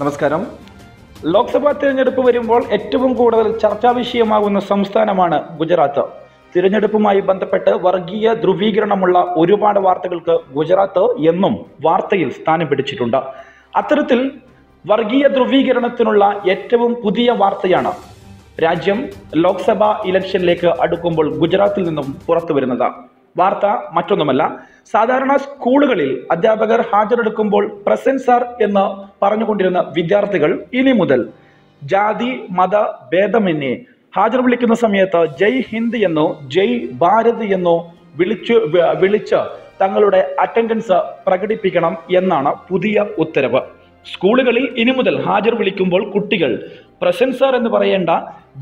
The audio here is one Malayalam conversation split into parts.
നമസ്കാരം. ലോക്സഭാ തിരഞ്ഞെടുപ്പ് വരുമ്പോൾ ഏറ്റവും കൂടുതൽ ചർച്ചാ വിഷയമാകുന്ന സംസ്ഥാനമാണ് ഗുജറാത്ത്. തിരഞ്ഞെടുപ്പുമായി ബന്ധപ്പെട്ട് വർഗീയ ധ്രുവീകരണമുള്ള ഒരുപാട് വാർത്തകൾക്ക് ഗുജറാത്ത് എന്നും വാർത്തയിൽ സ്ഥാനം പിടിച്ചിട്ടുണ്ട്. അത്തരത്തിൽ വർഗീയ ധ്രുവീകരണത്തിനുള്ള ഏറ്റവും പുതിയ വാർത്തയാണ് രാജ്യം ലോക്സഭാ ഇലക്ഷനിലേക്ക് അടുക്കുമ്പോൾ ഗുജറാത്തിൽ നിന്നും പുറത്തു വരുന്നത് വാർത്ത മറ്റൊന്നുമല്ല. സാധാരണ സ്കൂളുകളിൽ അധ്യാപകർ ഹാജരെടുക്കുമ്പോൾ പ്രസന്റ് സാർ എന്ന് പറഞ്ഞുകൊണ്ടിരുന്ന വിദ്യാർത്ഥികൾ ഇനി മുതൽ ജാതി മത ഭേദമന്യേ ഹാജർ വിളിക്കുന്ന സമയത്ത് ജയ് ഹിന്ദ് എന്നോ ജയ് ഭാരത് എന്നോ വിളിച്ചു വിളിച്ച് തങ്ങളുടെ അറ്റൻഡൻസ് പ്രകടിപ്പിക്കണം എന്നാണ് പുതിയ ഉത്തരവ്. സ്കൂളുകളിൽ ഇനി മുതൽ ഹാജർ വിളിക്കുമ്പോൾ കുട്ടികൾ പ്രസന്റ് സാർ എന്ന് പറയേണ്ട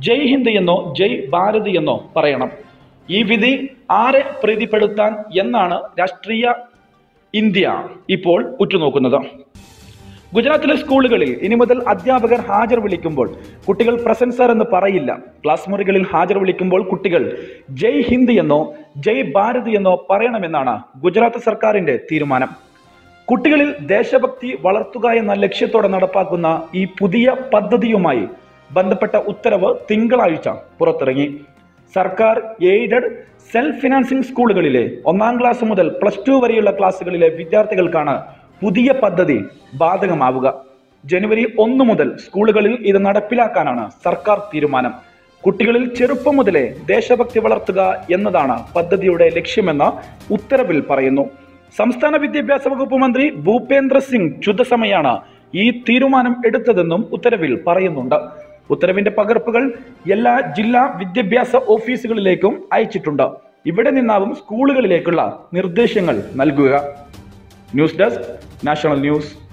ജയ് ഹിന്ദ് എന്നോ ജയ് ഭാരത് എന്നോ പറയണം. ഈ വിധി ആരെ പ്രീതിപ്പെടുത്താൻ എന്നാണ് രാഷ്ട്രീയ ഇന്ത്യ ഇപ്പോൾ ഉറ്റുനോക്കുന്നത്. ഗുജറാത്തിലെ സ്കൂളുകളിൽ ഇനി മുതൽ അധ്യാപകർ ഹാജർ വിളിക്കുമ്പോൾ കുട്ടികൾ പ്രസന്റ് സാർ എന്ന് പറയില്ല. ക്ലാസ് മുറികളിൽ ഹാജർ വിളിക്കുമ്പോൾ കുട്ടികൾ ജയ് ഹിന്ദ് എന്നോ ജയ് ഭാരത് എന്നോ പറയണമെന്നാണ് ഗുജറാത്ത് സർക്കാരിന്റെ തീരുമാനം. കുട്ടികളിൽ ദേശഭക്തി വളർത്തുക എന്ന ലക്ഷ്യത്തോടെ നടപ്പാക്കുന്ന ഈ പുതിയ പദ്ധതിയുമായി ബന്ധപ്പെട്ട ഉത്തരവ് തിങ്കളാഴ്ച പുറത്തിറങ്ങി. സർക്കാർ എയ്ഡഡ് സെൽഫ് ഫിനാൻസിംഗ് സ്കൂളുകളിലെ ഒന്നാം ക്ലാസ് മുതൽ പ്ലസ് ടു വരെയുള്ള ക്ലാസ്സുകളിലെ വിദ്യാർത്ഥികൾക്കാണ് പുതിയ പദ്ധതി ബാധകമാവുക. ജനുവരി ഒന്ന് മുതൽ സ്കൂളുകളിൽ ഇത് നടപ്പിലാക്കാനാണ് സർക്കാർ തീരുമാനം. കുട്ടികളിൽ ചെറുപ്പം മുതലേ ദേശഭക്തി വളർത്തുക എന്നതാണ് പദ്ധതിയുടെ ലക്ഷ്യമെന്ന് ഉത്തരവിൽ പറയുന്നു. സംസ്ഥാന വിദ്യാഭ്യാസ വകുപ്പ് മന്ത്രി ഭൂപേന്ദ്ര സിംഗ് ചുതസമയാണ് ഈ തീരുമാനം എടുത്തതെന്നും ഉത്തരവിൽ പറയുന്നുണ്ട്. ഉത്തരവിന്റെ പകർപ്പുകൾ എല്ലാ ജില്ലാ വിദ്യാഭ്യാസ ഓഫീസുകളിലേക്കും അയച്ചിട്ടുണ്ട്. ഇവിടെ നിന്നാവും സ്കൂളുകളിലേക്കുള്ള നിർദ്ദേശങ്ങൾ നൽകുക. News desk national news.